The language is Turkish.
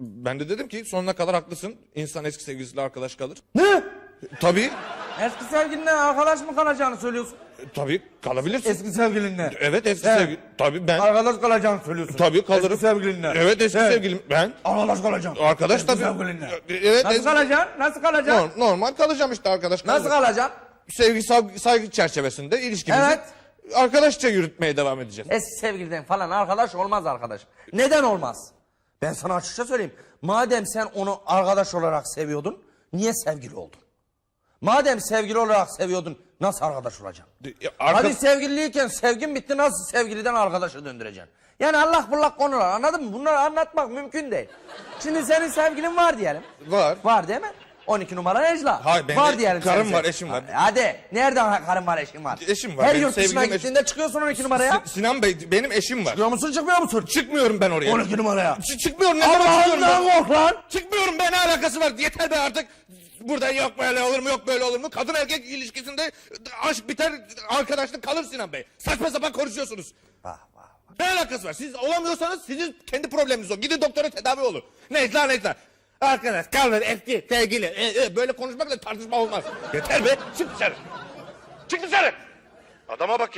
Ben de dedim ki sonuna kadar haklısın. İnsan eski sevgilisiyle arkadaş kalır. Ne? Tabii. Eski sevgilinle arkadaş mı kalacağını söylüyorsun? Tabii kalabilirsin. Eski sevgilinle. Evet eski sevgili. Tabii ben. Arkadaş kalacağını söylüyorsun. Tabii kalırım. Eski sevgilinle. Evet eski Evet. sevgilim. Ben. Arkadaş kalacaksın. Arkadaş Eski tabii. sevgilinle. Evet. Nasıl eski- kalacaksın? Nasıl kalacaksın? Norm- normal kalacağım işte arkadaş. Nasıl kalırım. kalacaksın? Sevgi saygı, saygı çerçevesinde ilişkimizi Evet. arkadaşça yürütmeye devam edeceğiz. Eski sevgiliden falan arkadaş olmaz arkadaş. Neden olmaz? Ben sana açıkça söyleyeyim. Madem sen onu arkadaş olarak seviyordun, niye sevgili oldun? Madem sevgili olarak seviyordun, nasıl arkadaş olacaksın? Ya, arka- Hadi sevgiliyken sevgin bitti, nasıl sevgiliden arkadaşa döndüreceksin? Yani Allah bullak konular anladın mı? Bunları anlatmak mümkün değil. Şimdi senin sevgilin var diyelim. Var. Var değil mi? 12 numara Necla. Hayır, benim var diyelim. karım var, eşim var. Hadi. Nereden karın var, eşin var? Eşim var, Her benim yurt dışına sevgilim, gittiğinde çıkıyorsun 12 numaraya. Si- Sinan Bey benim eşim var. Çıkıyor musun çıkmıyor musun? Çıkmıyorum ben oraya. 12 numaraya. Ç- çıkmıyorum ne zaman çıkıyorum Allah'ından ben? kork lan. Çıkmıyorum be ne alakası var yeter be artık. Burada yok böyle olur mu yok böyle olur mu? Kadın erkek ilişkisinde aşk biter arkadaşlık kalır Sinan Bey. Saçma sapan konuşuyorsunuz. Vah vah. Ne alakası var? Siz olamıyorsanız sizin kendi probleminiz o. Gidin doktora tedavi olun. Lan neyse. Arkadaş kalır eski sevgili. E, e, böyle konuşmakla tartışma olmaz. Yeter be çık dışarı. Çık dışarı. Adama bak ya.